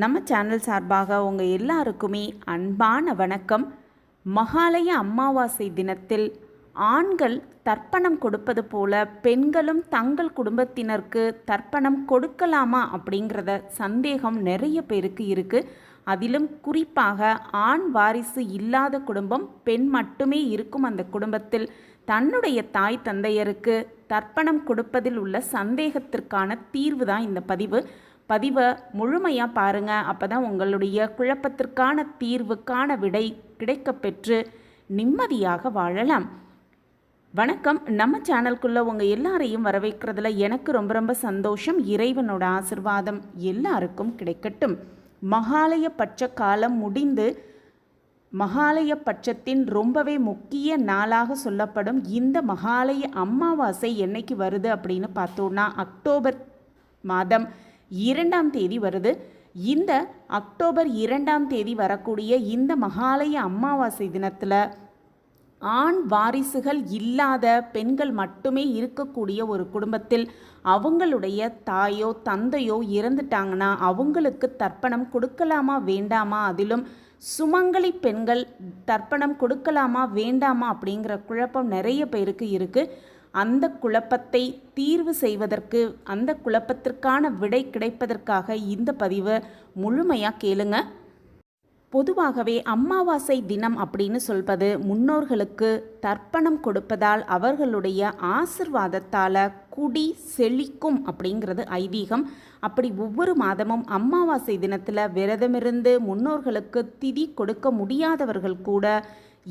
நம்ம சேனல் சார்பாக உங்கள் எல்லாருக்குமே அன்பான வணக்கம். மகாலய அமாவாசை தினத்தில் ஆண்கள் தர்ப்பணம் கொடுப்பது போல பெண்களும் தங்கள் குடும்பத்தினருக்கு தர்ப்பணம் கொடுக்கலாமா அப்படிங்கிறத சந்தேகம் நிறைய பேருக்கு இருக்குது அதிலும் குறிப்பாக ஆண் வாரிசு இல்லாத குடும்பம் பெண் மட்டுமே இருக்கும் அந்த குடும்பத்தில் தன்னுடைய தாய் தந்தையருக்கு தர்ப்பணம் கொடுப்பதில் உள்ள சந்தேகத்திற்கான தீர்வு தான் இந்த பதிவு. பதிவை முழுமையாக பாருங்கள் அப்போ தான் உங்களுடைய குழப்பத்திற்கான தீர்வுக்கான விடை கிடைக்கப்பெற்று நிம்மதியாக வாழலாம். வணக்கம். நம்ம சேனல்குள்ளே உங்கள் எல்லாரையும் வரவேற்கிறதுல எனக்கு ரொம்ப ரொம்ப சந்தோஷம். இறைவனோட ஆசிர்வாதம் எல்லாருக்கும் கிடைக்கட்டும். மகாலய பட்ச காலம் முடிந்து மகாலய பட்சத்தின் ரொம்பவே முக்கிய நாளாக சொல்லப்படும் இந்த மகாலய அமாவாசை என்னைக்கு வருது அப்படின்னு பார்த்தோன்னா அக்டோபர் மாதம் இரண்டாம் தேதி வருது. இந்த அக்டோபர் இரண்டாம் தேதி வரக்கூடிய இந்த மகாலய அமாவாசை தினத்தில் ஆண் வாரிசுகள் இல்லாத பெண்கள் மட்டுமே இருக்கக்கூடிய ஒரு குடும்பத்தில் அவங்களுடைய தாயோ தந்தையோ இறந்துட்டாங்கன்னா அவங்களுக்கு தர்ப்பணம் கொடுக்கலாமா வேண்டாமா? அதிலும் சுமங்கலி பெண்கள் தர்ப்பணம் கொடுக்கலாமா வேண்டாமா? அப்படிங்கிற குழப்பம் நிறைய பேருக்கு இருக்குது அந்த குழப்பத்தை தீர்வு செய்வதற்கு அந்த குழப்பத்திற்கான விடை கிடைப்பதற்காக இந்த பதிவு முழுமையாக கேளுங்க. பொதுவாகவே அமாவாசை தினம் அப்படின்னு சொல்வது முன்னோர்களுக்கு தர்ப்பணம் கொடுப்பதால் அவர்களுடைய ஆசிர்வாதத்தால் குடி செழிக்கும் அப்படிங்கிறது ஐதீகம். அப்படி ஒவ்வொரு மாதமும் அமாவாசை தினத்தில் விரதமிருந்து முன்னோர்களுக்கு திதி கொடுக்க முடியாதவர்கள் கூட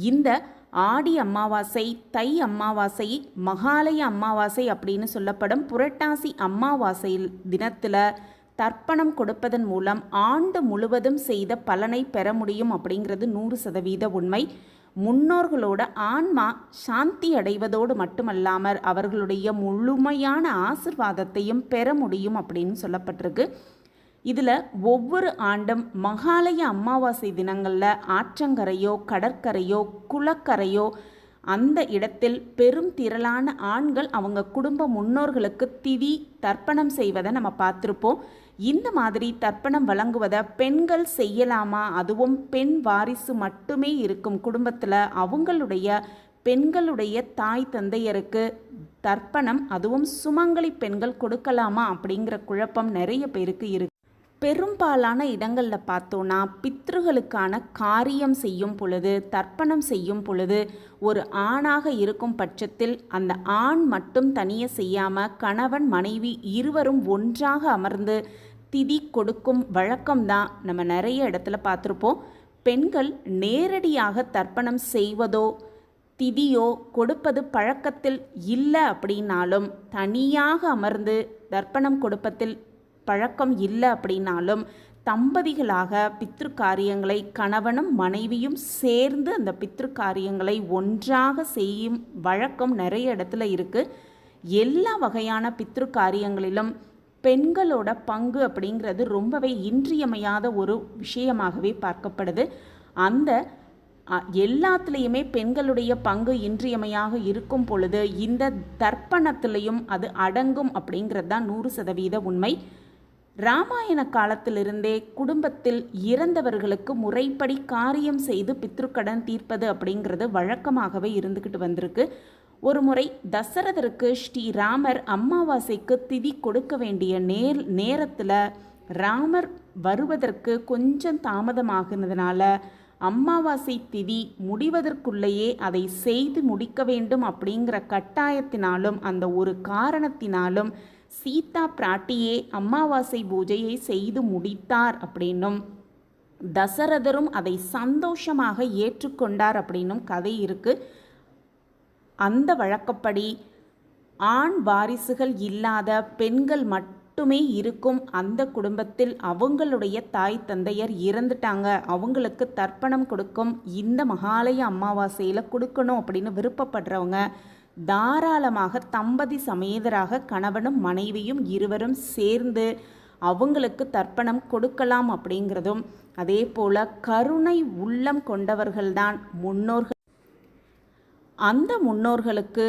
இந்த ஆடி அமாவாசை தை அமாவாசை மகாலய அமாவாசை அப்படின்னு சொல்லப்படும் புரட்டாசி அமாவாசை தினத்தில் தர்ப்பணம் கொடுப்பதன் மூலம் ஆண்டு முழுவதும் செய்த பலனை பெற முடியும் அப்படிங்கிறது நூறு சதவீத உண்மை. முன்னோர்களோட ஆன்மா சாந்தி அடைவதோடு மட்டுமல்லாமல் அவர்களுடைய முழுமையான ஆசிர்வாதத்தையும் பெற முடியும் அப்படின்னு சொல்லப்பட்டிருக்கு. இதில் ஒவ்வொரு ஆண்டும் மகாலய அமாவாசை தினங்களில் ஆற்றங்கரையோ கடற்கரையோ குளக்கரையோ அந்த இடத்தில் பெரும் திரளான ஆண்கள் அவங்க குடும்ப முன்னோர்களுக்கு திதி தர்ப்பணம் செய்வதை நம்ம பார்த்துருப்போம். இந்த மாதிரி தர்ப்பணம் வழங்குவதை பெண்கள் செய்யலாமா? அதுவும் பெண் வாரிசு மட்டுமே இருக்கும் குடும்பத்தில் அவங்களுடைய பெண்களுடைய தாய் தந்தையருக்கு தர்ப்பணம் அதுவும் சுமங்கலி பெண்கள் கொடுக்கலாமா அப்படிங்கிற குழப்பம் நிறைய பேருக்கு இருக்கு. பெரும்பாலான இடங்களில் பார்த்தோன்னா பித்ருகளுக்கான காரியம் செய்யும் பொழுது தர்ப்பணம் செய்யும் பொழுது ஒரு ஆணாக இருக்கும் பட்சத்தில் அந்த ஆண் மட்டும் தனியே செய்யாமல் கணவன் மனைவி இருவரும் ஒன்றாக அமர்ந்து திதி கொடுக்கும் வழக்கம்தான் நம்ம நிறைய இடத்துல பார்த்துருப்போம். பெண்கள் நேரடியாக தர்ப்பணம் செய்வதோ திதியோ கொடுப்பது பழக்கத்தில் இல்லை அப்படின்னாலும் தனியாக அமர்ந்து தர்ப்பணம் கொடுப்பதில் பழக்கம் இல்லை அப்படின்னாலும் தம்பதிகளாக பித்ரு காரியங்களை கணவனும் மனைவியும் சேர்ந்து அந்த பித்ரு காரியங்களை ஒன்றாக செய்யும் வழக்கம் நிறைய இடத்துல இருக்குது எல்லா வகையான பித்ரு காரியங்களிலும் பெண்களோட பங்கு அப்படிங்கிறது ரொம்பவே இன்றியமையாத ஒரு விஷயமாகவே பார்க்கப்படுது. அந்த எல்லாத்துலேயுமே பெண்களுடைய பங்கு இன்றியமையாக இருக்கும் பொழுது இந்த தர்ப்பணத்திலையும் அது அடங்கும் அப்படிங்கிறது தான் நூறு சதவீத உண்மை. ராமாயண காலத்திலிருந்தே குடும்பத்தில் இறந்தவர்களுக்கு முறைப்படி காரியம் செய்து பித்ருக்கடன் தீர்ப்பது அப்படிங்கிறது வழக்கமாகவே இருந்துக்கிட்டு வந்திருக்கு. ஒரு முறை தசரதருக்கு ஸ்ரீராமர் அமாவாசைக்கு திதி கொடுக்க வேண்டிய நேர் நேரத்தில் ராமர் வருவதற்கு கொஞ்சம் தாமதமாகினதுனால அமாவாசை திதி முடிவதற்குள்ளேயே அதை செய்து முடிக்க வேண்டும் அப்படிங்கிற கட்டாயத்தினாலும் அந்த ஒரு காரணத்தினாலும் சீதா பிராட்டியே அமாவாசை பூஜையை செய்து முடித்தார் அப்படின்னும். தசரதரும் அதை சந்தோஷமாக ஏற்றுக்கொண்டார் அப்படின்னும் கதை இருக்கு. அந்த வழக்கப்படி ஆண் வாரிசுகள் இல்லாத பெண்கள் மட்டுமே இருக்கும். அந்த குடும்பத்தில் அவங்களுடைய தாய் தந்தையர் இறந்துட்டாங்க. அவங்களுக்கு தர்ப்பணம் கொடுக்கும். இந்த மகாலய அமாவாசையில் கொடுக்கணும் அப்படின்னு விருப்பப்படுறவங்க. தாராளமாக தம்பதி சமேதராக கணவனும் மனைவியும் இருவரும் சேர்ந்து அவங்களுக்கு தர்ப்பணம் கொடுக்கலாம் அப்படிங்கிறதும் அதே போல கருணை உள்ளம் கொண்டவர்கள்தான் முன்னோர்கள். அந்த முன்னோர்களுக்கு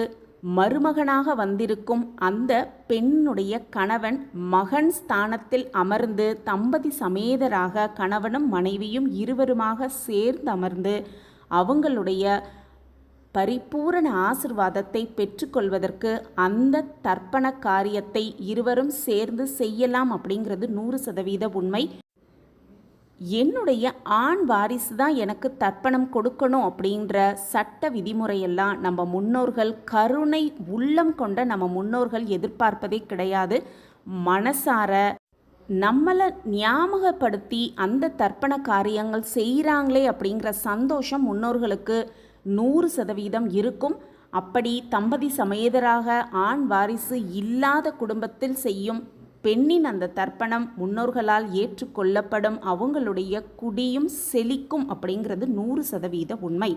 மருமகனாக வந்திருக்கும் அந்த பெண்ணுடைய கணவன் மகன் ஸ்தானத்தில் அமர்ந்து தம்பதி சமேதராக கணவனும் மனைவியும் இருவருமாக சேர்ந்து அமர்ந்து அவங்களுடைய பரிபூரண ஆசிர்வாதத்தை பெற்றுக்கொள்வதற்கு அந்த தர்ப்பண காரியத்தை இருவரும் சேர்ந்து செய்யலாம் அப்படிங்கிறது நூறு சதவீத உண்மை. என்னுடைய ஆண் வாரிசு தான் எனக்கு தர்ப்பணம் கொடுக்கணும் அப்படின்ற சட்ட விதிமுறையெல்லாம் நம்ம முன்னோர்கள் கருணை உள்ளம் கொண்ட நம்ம முன்னோர்கள் எதிர்பார்ப்பதே கிடையாது. மனசார நம்மளை ஞாபகப்படுத்தி அந்த தர்ப்பண காரியங்கள் செய்கிறாங்களே அப்படிங்கிற சந்தோஷம் முன்னோர்களுக்கு நூறு சதவீதம் இருக்கும். அப்படி தம்பதி சமேதராக ஆண் வாரிசு இல்லாத குடும்பத்தில் செய்யும் பெண்ணின் அந்த தர்ப்பணம் முன்னோர்களால் ஏற்றுக்கொள்ளப்படும் அவங்களுடைய குடியும் செழிக்கும் அப்படிங்கிறது நூறு சதவீத உண்மை.